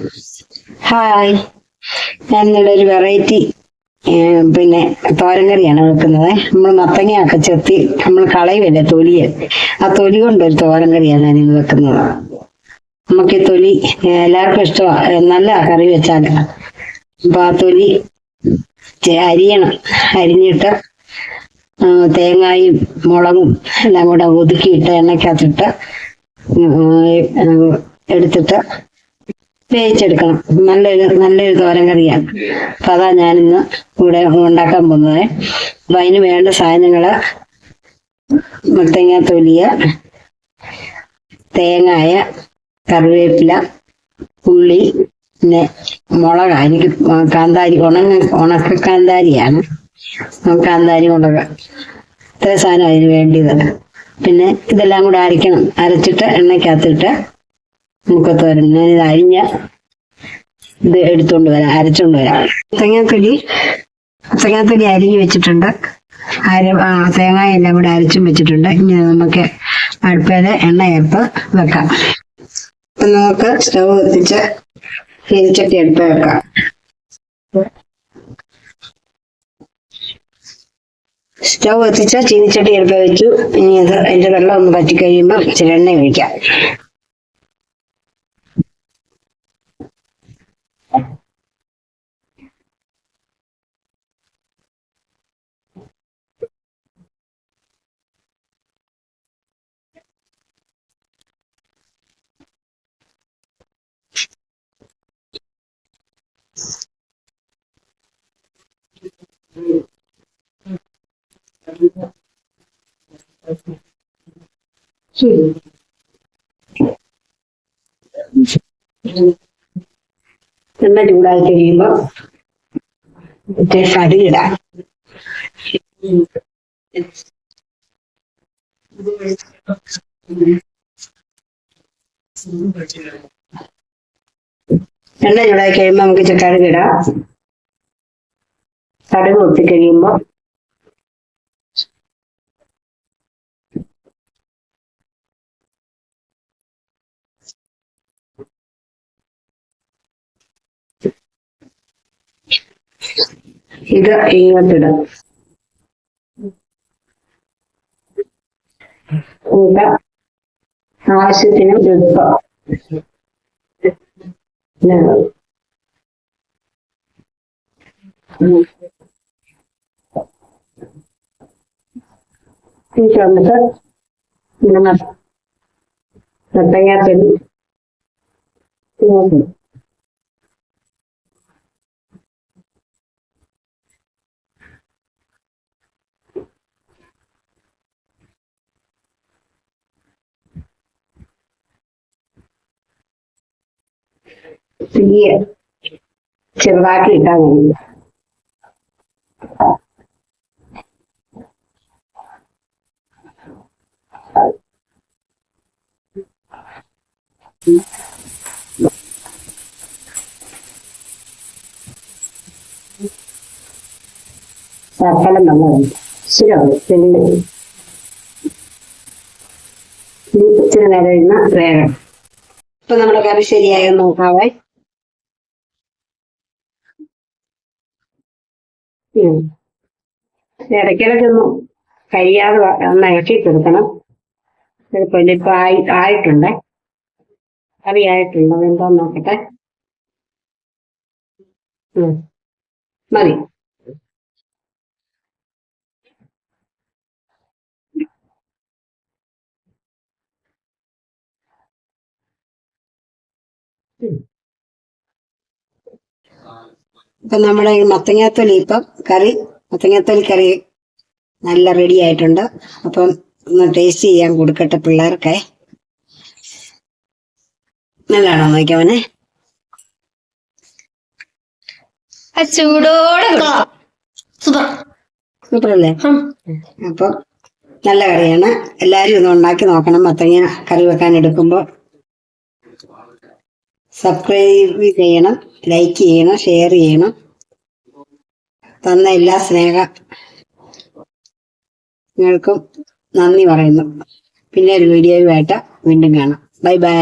Hi ഞാൻ ഇന്നിവിടെ ഒരു വെറൈറ്റി പിന്നെ തോരൻ കറിയാണ് വെക്കുന്നത്. നമ്മൾ മത്തങ്ങയൊക്കെ ചെത്തി നമ്മൾ കളയുമല്ലേ തൊലിയെ? ആ തൊലി കൊണ്ടൊരു തോരൻ കറിയാണ് ഞാൻ ഇന്ന് വെക്കുന്നത്. നമുക്ക് ഈ തൊലി എല്ലാവർക്കും ഇഷ്ടമാണ് നല്ല കറി വെച്ചാൽ അപ്പൊ ആ തൊലി അരിയണം. അരിഞ്ഞിട്ട് തേങ്ങായും മുളകും എല്ലാം കൂടെ ഒതുക്കിയിട്ട് എണ്ണയ്ക്കകത്തിട്ട് എടുത്തിട്ട് വേവിച്ചെടുക്കണം നല്ലൊരു നല്ലൊരു തോരൻ കറിയാണ്. അപ്പൊ അതാ ഞാനിന്ന് ഇവിടെ ഉണ്ടാക്കാൻ പോകുന്നത്. അപ്പൊ അതിന് വേണ്ട സാധനങ്ങൾ മുത്തങ്ങ തൊലിയ തേങ്ങായ കറിവേപ്പില ഉള്ളി പിന്നെ മുളക. എനിക്ക് കാന്താരി ഉണങ്ങ ഉണക്ക കാന്താരിയാണ്. കാന്താരി മുളക്. ഇത്ര സാധനം അതിന് വേണ്ടിയത്. പിന്നെ ഇതെല്ലാം കൂടെ അരയ്ക്കണം. അരച്ചിട്ട് എണ്ണയ്ക്കകത്തിട്ട് മുക്കത്തോരൻ ഞാൻ ഇത് അരിഞ്ഞ ഇത് എടുത്തോണ്ട് വരാം അരച്ചോണ്ട് വരാം. തേങ്ങാത്തൊലി തേങ്ങാത്തൊലി അരിഞ്ഞു വെച്ചിട്ടുണ്ട്. അര ആ, തേങ്ങായ എല്ലാം കൂടെ അരച്ചും വെച്ചിട്ടുണ്ട്. ഇനി നമുക്ക് അടുപ്പേൽ എണ്ണ ചേർത്ത് വെക്കാം. അപ്പൊ നമുക്ക് സ്റ്റൗ കത്തിച്ച് ചീനിച്ചട്ടി അടുപ്പ് വെക്കാം. സ്റ്റൗ കത്തിച്ച ചീനിച്ചട്ടി എടുപ്പ് വെച്ചു. ഇനി അത് അതിന്റെ വെള്ളം ഒന്ന് പറ്റി കഴിയുമ്പോൾ എണ്ണ ഒഴിക്കാം. Sí. എണ്ണ ചൂടായി കഴിയുമ്പോ മറ്റേ കടുകിടാം എണ്ണ ചൂടായി കഴിയുമ്പോ നമുക്ക് കടുകിടാം കടുക് ಈಗ ಹೆಂಗ ತಡ ಊಟ ಆಸತಿನ ದುಃಖ ಸರ್ ನಮಸ್ತೆ ಸತ್ತ ಯಾತ್ರ ಹ್ಞೂ ഇത് ഇങ്ങോട്ടിടാം കൂട്ട ആവശ്യത്തിന് എളുപ്പം വന്നിട്ട് ഇങ്ങനെ തയ്യാറെടുത്ത് തീയെ ചെറുതാക്കി ഇട്ടാൽ മതി ശകലം നല്ലതാണ് ശരിയാണ് പിന്നെ ഇച്ചിരി നേരം ഇരുന്ന വേഗം ഇപ്പൊ നമ്മുടെ കറി ശരിയായോ നോക്കാവേ ഉം. ഇടയ്ക്കിടയ്ക്കൊന്നും കഴിയാതെ ഒന്ന് ഇറക്കി കൊടുക്കണം പിന്നെ ഇപ്പൊ ആയി ആയിട്ടുണ്ടേ. കറി ആയിട്ടുണ്ട്. അതെന്താ നോക്കട്ടെ. ഉം. ഇപ്പൊ നമ്മുടെ ഈ മത്തങ്ങാത്തൊലി ഇപ്പം കറി മത്തങ്ങാത്തൊലി കറി നല്ല റെഡി ആയിട്ടുണ്ട്. അപ്പം ഒന്ന് ടേസ്റ്റ് ചെയ്യാൻ കൊടുക്കട്ടെ പിള്ളേർക്കെ. നല്ലതാണോ നോക്കിയവനെ ചൂടോടെ സൂപ്പർ. അല്ലേ അപ്പം നല്ല കറിയാണ്. എല്ലാരും ഇത് ഉണ്ടാക്കി നോക്കണം. മത്തങ്ങ കറി വെക്കാൻ എടുക്കുമ്പോൾ സബ്സ്ക്രൈബ് ചെയ്യണം ലൈക്ക് ചെയ്യണം ഷെയർ ചെയ്യണം. തന്ന എല്ലാ സ്നേഹ നിങ്ങൾക്കും നന്ദി പറയുന്നു. പിന്നെ ഒരു വീഡിയോയുമായിട്ട് വീണ്ടും കാണാം. Bye bye